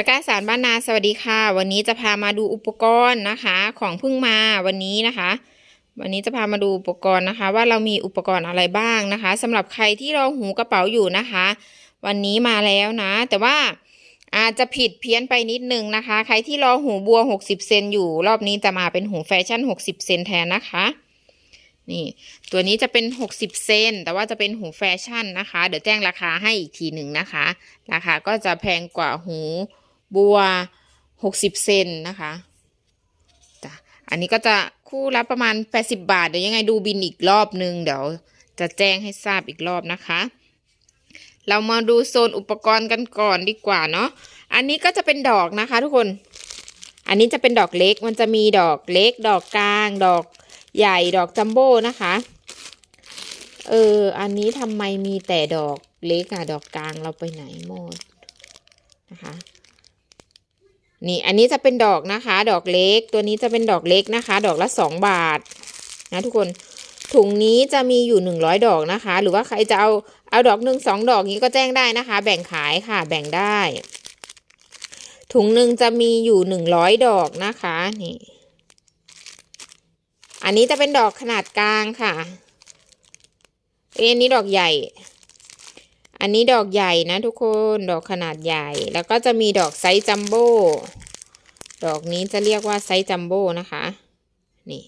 ตะกร้าสารบ้านนาสวัสดีค่ะ วันนี้จะพามาดูอุปกรณ์นะคะ ของเพิ่งมาวันนี้นะคะ วันนี้จะพามาดูอุปกรณ์นะคะ ว่าเรามีอุปกรณ์อะไรบ้างนะคะสำหรับใครที่รอหูกระเป๋าอยู่นะคะ วันนี้มาแล้วนะ แต่ว่าอาจจะผิดเพี้ยนไปนิดนึงนะคะ ใครที่รอหูบัว 60 เซนอยู่ รอบนี้จะมาเป็นหูแฟชั่น 60 เซนแทนนะคะนี่ตัวนี้จะเป็น 60 เซน แต่ว่าจะเป็นหูแฟชั่นนะคะ เดี๋ยวแจ้งราคาให้อีกทีหนึ่งนะคะ ราคาก็จะแพงกว่าหู บัว60เซนนะคะจ้ะอันนี้ก็จะคู่ละประมาณ80บาท เดี๋ยวยังไงดูบินอีกรอบนึง เดี๋ยวจะแจ้งให้ทราบอีกรอบนะคะ เรามาดูโซนอุปกรณ์กันก่อนดีกว่าเนาะ อันนี้ก็จะเป็นดอกนะคะทุกคน อันนี้จะเป็นดอกเล็ก มันจะมีดอกเล็ก ดอกกลาง ดอกใหญ่ ดอกจัมโบ้นะคะ เออ อันนี้ทำไมมีแต่ดอกเล็กอะดอกกลางเราไปไหนหมดนะคะ นี่อันนี้จะเป็นดอกนะคะ ดอกเล็ก ตัวนี้จะเป็นดอกเล็กนะคะ ดอกละสองบาทนะทุกคนถุงนี้จะมีอยู่หนึ่งร้อยดอกนะคะ หรือว่าใครจะเอาเอาดอกหนึ่งสองดอกนี้ก็แจ้งได้นะคะ แบ่งขายค่ะ แบ่งได้ ถุงหนึ่งจะมีอยู่หนึ่งร้อยดอกนะคะนี่อันนี้จะเป็นดอกขนาดกลางค่ะเอ็นนี้ดอกใหญ่ อันนี้ดอกใหญ่นะทุกคนดอกขนาดใหญ่ แล้วก็จะมีดอกไซส์จัมโบ้ดอกนี้จะเรียกว่าไซส์จัมโบ้นะคะ นี่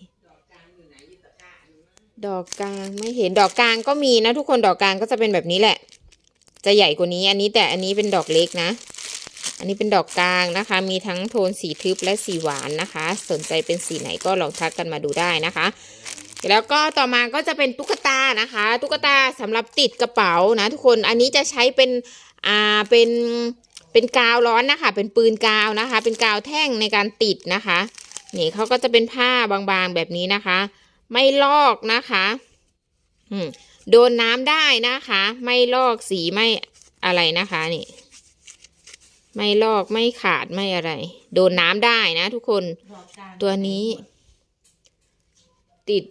ดอกกลางไม่เห็นดอกกลางก็มีนะทุกคนดอกกลางก็จะเป็นแบบนี้แหละ จะใหญ่กว่านี้อันนี้แต่อันนี้เป็นดอกเล็กนะ อันนี้เป็นดอกกลางนะคะ มีทั้งโทนสีทึบและสีหวานนะคะ สนใจเป็นสีไหนก็ลองทักกันมาดูได้นะคะ แล้วก็ต่อมาก็จะเป็นตุ๊กตานะคะ ตุ๊กตาสำหรับติดกระเป๋านะทุกคนอันนี้จะใช้เป็นอ่าเป็นเป็นกาวร้อนนะคะ เป็นปืนกาวนะคะ เป็นกาวแท่งในการติดนะคะ นี่เขาก็จะเป็นผ้าบางๆแบบนี้นะคะ ไม่ลอกนะคะอืมโดนน้ำได้นะคะ ไม่ลอกสีไม่อะไรนะคะนี่ ไม่ลอกไม่ขาดไม่อะไร โดนน้ำได้นะทุกคนตัวนี้ ติด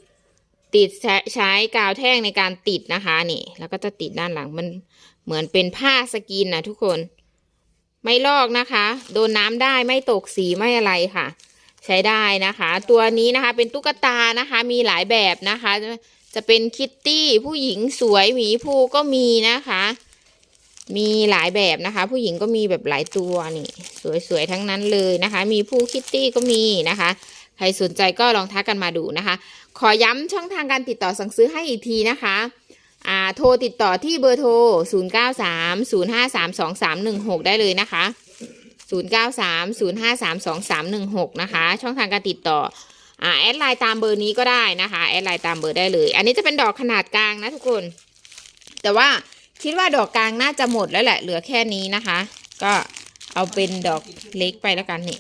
ติดใช้ใช้กาวแท่งในการติดนะคะนี่แล้วก็จะติดด้านหลังมันเหมือนเป็นผ้าสกรีนนะทุกคน ไม่ลอกนะคะ โดนน้ำได้ไม่ตกสีไม่อะไรค่ะ ใช้ได้นะคะ ตัวนี้นะคะเป็นตุ๊กตานะคะ มีหลายแบบนะคะ จะเป็นคิตตี้ผู้หญิงสวยหมีภูก็มีนะคะ มีหลายแบบนะคะ ผู้หญิงก็มีแบบหลายตัวนี่ สวยๆทั้งนั้นเลยนะคะ มีผู้คิตตี้ก็มีนะคะ ครสนใจก็ลองทักกันมาดูนะคะ ขอย้ำช่องทางการติดต่อสั่งซื้อให้อีกทีนะคะอ่าโทรติดต่อที่เบอร์โทร 0 9 3 0 5 3 2 3 1 6 ได้เลยนะคะ 0 9 3 0 5 3 2 3 1 6 นะคะ ช่องทางการติดต่ออ่าแอดไลน์ตามเบอร์นี้ก็ได้นะคะ แอดไลน์ตามเบอร์ได้เลย อันนี้จะเป็นดอกขนาดกลางนะทุกคน แต่ว่าคิดว่าดอกกลางน่าจะหมดแล้วแหละ เหลือแค่นี้นะคะ ก็เอาเป็นดอกเล็กไปแล้วกันนี่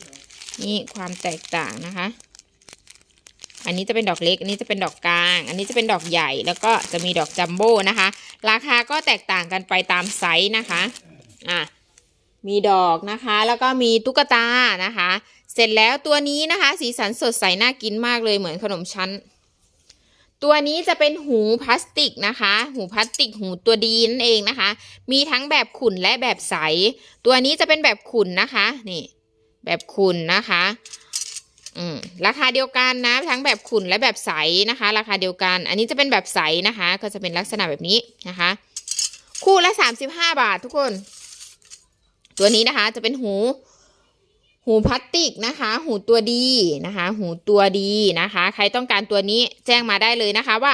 นี่ความแตกต่างนะคะ อันนี้จะเป็นดอกเล็ก อันนี้จะเป็นดอกกลาง อันนี้จะเป็นดอกใหญ่ แล้วก็จะมีดอกจัมโบ้นะคะ ราคาก็แตกต่างกันไปตามไซส์นะคะ อะ มีดอกนะคะ แล้วก็มีตุ๊กตานะคะ เสร็จแล้วตัวนี้นะคะ สีสันสดใสน่ากินมากเลยเหมือนขนมชั้น ตัวนี้จะเป็นหูพลาสติกนะคะ หูพลาสติกหูตัวดีนั่นเองนะคะ มีทั้งแบบขุ่นและแบบใส ตัวนี้จะเป็นแบบขุ่นนะคะ นี่ แบบขุ่นนะคะ อืมราคาเดียวกันนะ ทั้งแบบขุ่นและแบบใสนะคะ ราคาเดียวกัน อันนี้จะเป็นแบบใสนะคะ ก็จะเป็นลักษณะแบบนี้นะคะ คู่ละสามสิบห้าบาททุกคน ตัวนี้นะคะ จะเป็นหู หูพลาสติกนะคะ หูตัวดีนะคะ หูตัวดีนะคะ ใครต้องการตัวนี้แจ้งมาได้เลยนะคะ ว่า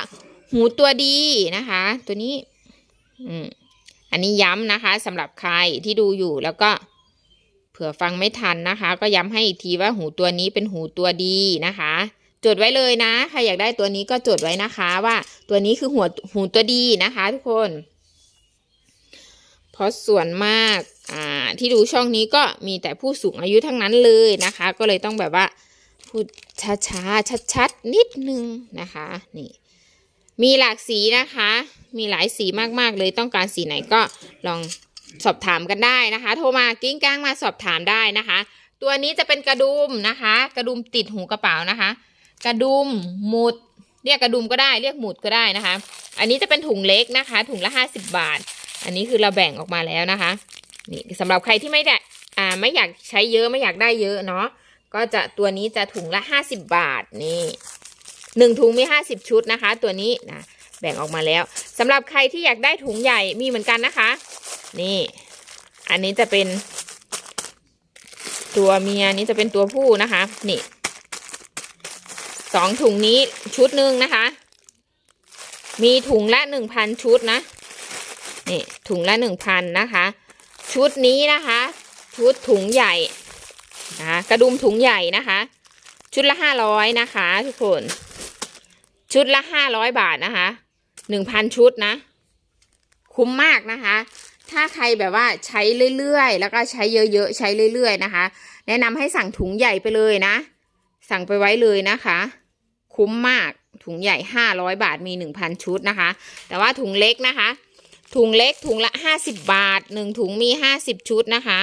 หูตัวดีนะคะ ตัวนี้ อืมอันนี้ย้ำนะคะสำหรับใครที่ดูอยู่แล้วก็ ผื่อฟังไม่ทันนะคะ ก็ย้ำให้อีกทีว่าหูตัวนี้เป็นหูตัวดีนะคะ จดไว้เลยนะใครอยากได้ตัวนี้ก็จดไว้นะคะว่าตัวนี้คือหัวหูตัวดีนะคะ ทุกคนเพราะส่วนมากอ่าที่ดูช่องนี้ก็มีแต่ผู้สูงอายุทั้งนั้นเลยนะคะ ก็เลยต้องแบบว่าพูดช้าๆชัดๆนิดนึงนะคะนี่มีหลากสีนะคะ มีหลายสีมากๆเลยต้องการสีไหนก็ลอง สอบถามกันได้นะคะ โทรมากิ้งก้างมาสอบถามได้นะคะ ตัวนี้จะเป็นกระดุมนะคะ กระดุมติดหูกระเป๋านะคะ กระดุมหมุด เรียกกระดุมก็ได้เรียกหมุดก็ได้นะคะ อันนี้จะเป็นถุงเล็กนะคะ ถุงละห้าสิบบาท อันนี้คือเราแบ่งออกมาแล้วนะคะนี่สำหรับใครที่ไม่ได้อ่าไม่อยากใช้เยอะไม่อยากได้เยอะเนาะก็จะตัวนี้จะถุงละห้าสิบบาทนี่หนึ่งถุงมีห้าสิบชุดนะคะ ตัวนี้นะ แบ่งออกมาแล้วสำหรับใครที่อยากได้ถุงใหญ่มีเหมือนกันนะคะ นี่ อันนี้จะเป็น ตัวเมียนี้จะเป็นตัวผู้นะคะ นี่สองถุงนี้ชุดหนึ่งนะคะ มีถุงละหนึ่งพันชุดนะ นี่ถุงละหนึ่งพันนะคะ ชุดนี้นะคะ ชุดถุงใหญ่นะคะกระดุมถุงใหญ่นะคะ ชุดละห้าร้อยนะคะ ทุกคน ชุดละห้าร้อยบาทนะคะ หนึ่งพันชุดนะ คุ้มมากนะคะ ถ้าใครแบบว่าใช้เรื่อยๆ แล้วก็ใช้เยอะๆ ใช้เรื่อยๆนะคะ แนะนำให้สั่งถุงใหญ่ไปเลยนะ สั่งไปไว้เลยนะคะ คุ้มมากถุงใหญ่ห้าร้อยบาทมีหนึ่งพันชุดนะคะ แต่ว่าถุงเล็กนะคะ ถุงเล็กถุงละห้าสิบบาทหนึ่งถุงมีห้าสิบชุดนะคะ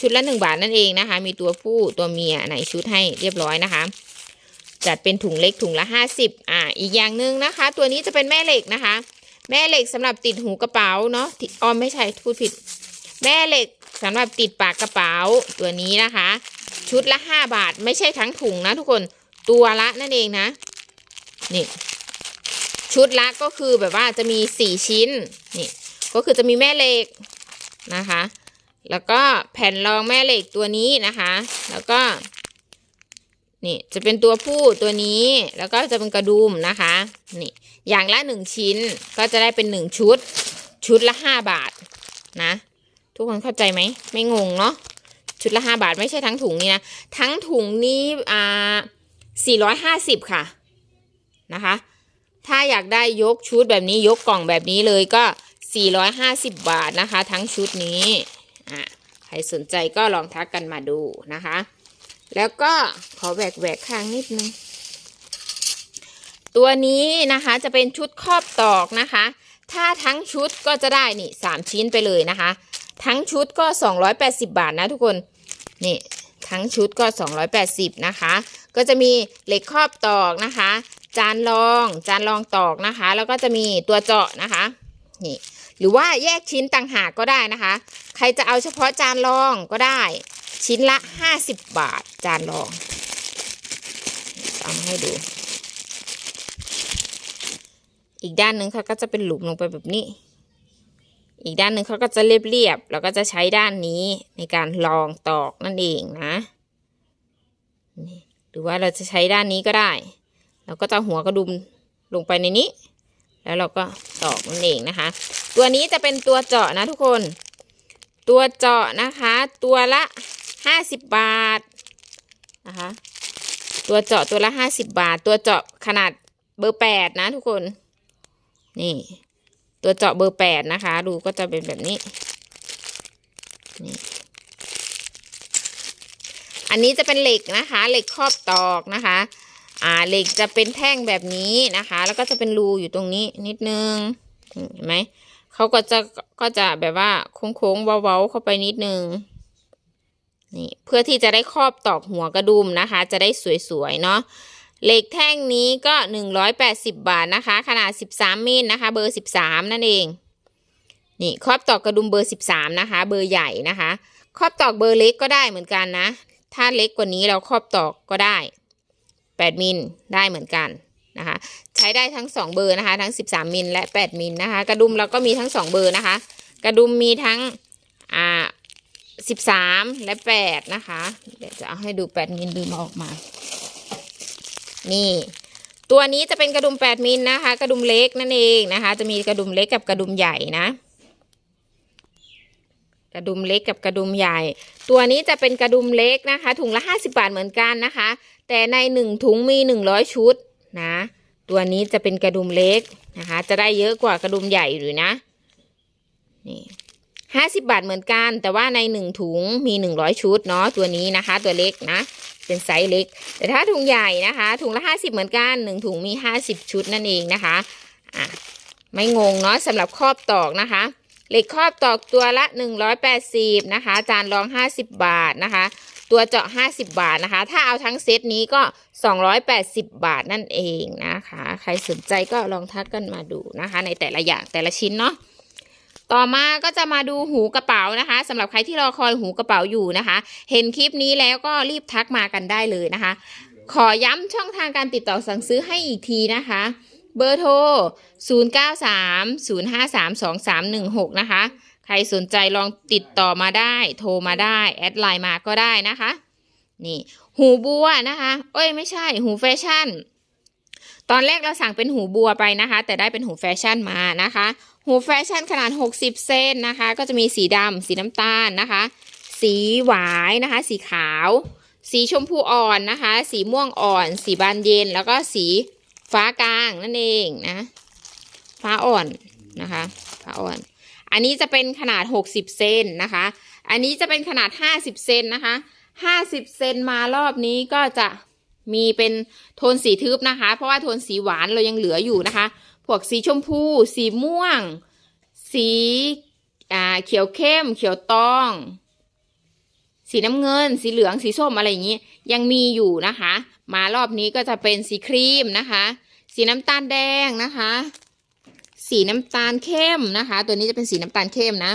ชุดละหนึ่งบาทนั่นเองนะคะ มีตัวผู้ตัวเมียไหนชุดให้เรียบร้อยนะคะ จัดเป็นถุงเล็กถุงละห้าสิบอ่าอีกอย่างหนึ่งนะคะ ตัวนี้จะเป็นแม่เหล็กนะคะ แม่เหล็กสำหรับติดหูกระเป๋าเนาะอ๋อไม่ใช่พูดผิด แม่เหล็กสำหรับติดปากกระเป๋าตัวนี้นะคะ ชุดละห้าบาท ไม่ใช่ทั้งถุงนะทุกคนตัวละนั่นเองนะนี่ชุดละก็คือแบบว่าจะมีสี่ชิ้นนี่ก็คือจะมีแม่เหล็กนะคะ แล้วก็แผ่นรองแม่เหล็กตัวนี้นะคะ แล้วก็ นี่จะเป็นตัวผู้ตัวนี้แล้วก็จะเป็นกระดุมนะคะนี่อย่างละหนึ่งชิ้นก็จะได้เป็นหนึ่งชุด ชุดละห้าบาทนะ ทุกคนเข้าใจไหมไม่งงเนาะชุดละห้าบาทไม่ใช่ทั้งถุงนี้นะ ทั้งถุงนี้อ่าสี่ร้อยห้าสิบค่ะนะคะ ถ้าอยากได้ยกชุดแบบนี้ยกกล่องแบบนี้เลยก็450บาทนะคะ ทั้งชุดนี้อะใครสนใจก็ลองทักกันมาดูนะคะ แล้วก็ขอแหวกแหวกข้างนิดนึง ตัวนี้นะคะจะเป็นชุดครอบตอกนะคะ ถ้าทั้งชุดก็จะได้นี่สามชิ้นไปเลยนะคะ ทั้งชุดก็ 280 บาทนะทุกคน นี่ทั้งชุดก็ 280 นะคะ ก็จะมีเหล็กครอบตอกนะคะ จานรองจานรองตอกนะคะ แล้วก็จะมีตัวเจาะนะคะนี่หรือว่าแยกชิ้นต่างหากก็ได้นะคะ ใครจะเอาเฉพาะจานรองก็ได้ ชิ้นละ 50 บาท จานรองเอามาให้ดู อีกด้านหนึ่งเขาก็จะเป็นหลุมลงไปแบบนี้ อีกด้านหนึ่งเขาก็จะเรียบๆแล้วก็จะใช้ด้านนี้ในการรองตอกนั่นเองนะหรือว่าเราจะใช้ด้านนี้ก็ได้ เราก็จะหัวกระดุมลงไปในนี้ แล้วเราก็ตอกนั่นเองนะคะ ตัวนี้จะเป็นตัวเจาะนะทุกคน ตัวเจาะนะคะ ตัวละ ห้าสิบบาทนะคะตัวเจาะตัวละห้าสิบบาท ตัวเจาะขนาดเบอร์แปดนะทุกคน นี่ ตัวเจาะเบอร์แปดนะคะ ดูก็จะเป็นแบบนี้นี่อันนี้จะเป็นเหล็กนะคะ เหล็กครอบตอกนะคะ อ่าเหล็กจะเป็นแท่งแบบนี้นะคะ แล้วก็จะเป็นรูอยู่ตรงนี้นิดนึงเห็นไหมเขาก็จะก็จะแบบว่าโค้งๆเว้าๆเข้าไปนิดนึง พื่อที่จะได้ครอบตอกหัวกระดุมนะคะ จะได้สวยๆเนาะเหล็กแท่งนี้ก็หนึ่งร้อยแปดสิบาทนะคะ ขนาดสิบสามมิลนะคะ เบอร์สิบสามนั่นเอง นี่ครอบตอกกระดุมเบอร์สิบสามนะคะ เบอร์ใหญ่นะคะ ครอบตอกเบอร์เล็กก็ได้เหมือนกันนะ ถ้าเล็กกว่านี้เราครอบตอกก็ได้แปดมิลได้เหมือนกันนะคะ ใช้ได้ทั้งสองเบอร์นะคะ ทั้งสิบสามมิลและแปดมิลนะคะ กระดุมเราก็มีทั้งสองเบอร์นะคะ กระดุมมีทั้งอ่า สิบสามและแปดนะคะ เดี๋ยวจะเอาให้ดูแปดมิลดึงออกมา นี่ ตัวนี้จะเป็นกระดุม8มิลนะคะ กระดุมเล็กนั่นเองนะคะ จะมีกระดุมเล็กกับกระดุมใหญ่นะ กระดุมเล็กกับกระดุมใหญ่ ตัวนี้จะเป็นกระดุมเล็กนะคะ ถุงละ50บาทเหมือนกันนะคะ แต่ใน1ถุงมี100ชุดนะ ตัวนี้จะเป็นกระดุมเล็กนะคะ จะได้เยอะกว่ากระดุมใหญ่หรือนะ นี่ 50 บาทเหมือนกัน แต่ว่าใน 1 ถุงมี 100 ชุดเนาะตัวนี้นะคะ ตัวเล็กนะ เป็นไซส์เล็ก แต่ถ้าถุงใหญ่นะคะ ถุงละ 50 เหมือนกันหนึ่งถุงมี 50 ชุดนั่นเองนะคะอะไม่งงเนาะสำหรับครอบตอกนะคะเหล็กครอบตอกตัวละ 180 นะคะ จานรอง 50 บาทนะคะ ตัวเจาะ 50 บาทนะคะ ถ้าเอาทั้งเซตนี้ก็ 280 บาทนั่นเองนะคะ ใครสนใจก็ลองทักกันมาดูนะคะ ในแต่ละอย่างแต่ละชิ้นเนาะ ต่อมาก็จะมาดูหูกระเป๋านะคะสำหรับใครที่รอคอยหูกระเป๋าอยู่นะคะ เห็นคลิปนี้แล้วก็รีบทักมากันได้เลยนะคะ ขอย้ำช่องทางการติดต่อสั่งซื้อให้อีกทีนะคะเบอร์โทร 0930532316 นะคะ ใครสนใจลองติดต่อมาได้ โทรมาได้ แอดไลน์มาก็ได้นะคะ นี่ หูบัวนะคะ เอ้ย ไม่ใช่ หูแฟชั่น ตอนแรกเราสั่งเป็นหูบัวไปนะคะ แต่ได้เป็นหูแฟชั่นมานะคะ หูแฟชั่นขนาด 60เซนนะคะ ก็จะมีสีดำสีน้ำตาลนะคะ สีหวายนะคะ สีขาว สีชมพูอ่อนนะคะ สีม่วงอ่อน สีบานเย็น แล้วก็สีฟ้ากลางนั่นเองนะ ฟ้าอ่อนนะคะ ฟ้าอ่อน อันนี้จะเป็นขนาด 60 เซนนะคะ อันนี้จะเป็นขนาด 50 เซนนะคะ 50 เซนมารอบนี้ก็จะมีเป็นโทนสีทึบนะคะ เพราะว่าโทนสีหวานเรายังเหลืออยู่นะคะ พวกสีชมพู สีม่วง สีอ่าเขียวเข้ม เขียวตอง สีน้ำเงิน สีเหลือง สีส้มอะไรอย่างนี้ ยังมีอยู่นะคะ มารอบนี้ก็จะเป็นสีครีมนะคะ สีน้ำตาลแดงนะคะ สีน้ำตาลเข้มนะคะ ตัวนี้จะเป็นสีน้ำตาลเข้มนะ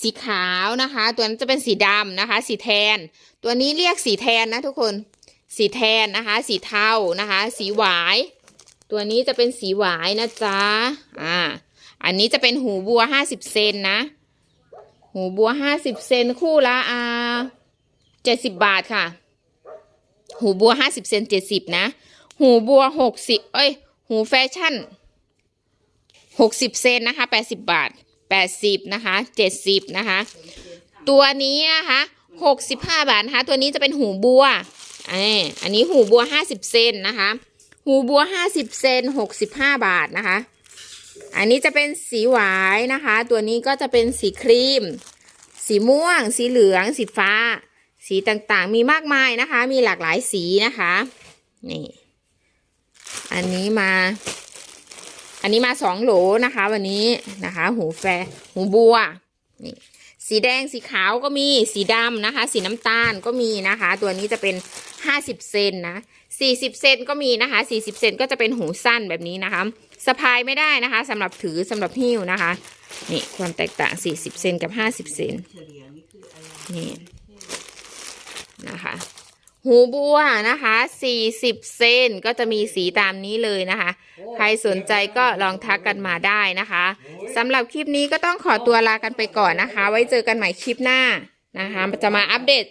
สีขาวนะคะ ตัวนั้นจะเป็นสีดำนะคะ สีแทน ตัวนี้เรียกสีแทนนะทุกคน สีแทนนะคะ สีเทานะคะ สีหวาย ตัวนี้จะเป็นสีหวายนะจ๊ะ อ่า อันนี้จะเป็นหูบัวห้าสิบเซนนะ หูบัวห้าสิบเซนคู่ละอ่าเจ็ดสิบบาทค่ะ หูบัวห้าสิบเซนเจ็ดสิบนะ หูบัวหกสิบเอ้ย หูแฟชั่นหกสิบเซนนะคะแปดสิบบาทแปดสิบนะคะเจ็ดสิบนะคะ ตัวนี้นะคะหกสิบห้าบาทนะคะ ตัวนี้จะเป็นหูบัวอออันนี้หูบัวห้าสิบเซนนะคะ หูบัวห้าสิบเซนหกสิบห้าบาทนะคะ อันนี้จะเป็นสีหวายนะคะ ตัวนี้ก็จะเป็นสีครีม สีม่วง สีเหลือง สีฟ้า สีต่างๆ มีมากมายนะคะ มีหลากหลายสีนะคะ นี่ อันนี้มา อันนี้มาสองโหลนะคะ วันนี้นะคะ หูแฟหูบัว นี่สีแดงสีขาวก็มีสีดำนะคะ สีน้ำตาลก็มีนะคะ ตัวนี้จะเป็นห้าสิบเซนนะ สี่สิบเซนก็มีนะคะสี่สิบเซนก็จะเป็นหูสั้นแบบนี้นะคะสะพายไม่ได้นะคะสำหรับถือสำหรับหิ้วนะคะ นี่ความแตกต่าง 40 เซนกับ 50 เซนนี่นะคะ หูบัวนะคะ 40 เซนก็จะมีสีตามนี้เลยนะคะ ใครสนใจก็ลองทักกันมาได้นะคะสำหรับคลิปนี้ก็ต้องขอตัวลากันไปก่อนนะคะ ไว้เจอกันใหม่คลิปหน้านะคะจะมาอัปเดต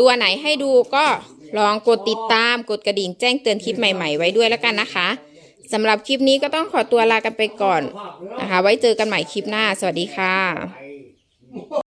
ตัวไหนให้ดูก็ ลองกดติดตามกดกระดิ่งแจ้งเตือนคลิปใหม่ๆ ไว้ด้วยแล้วกันนะคะสำหรับคลิปนี้ก็ต้องขอตัวลากันไปก่อนนะคะ ไว้เจอกันใหม่คลิปหน้า สวัสดีค่ะ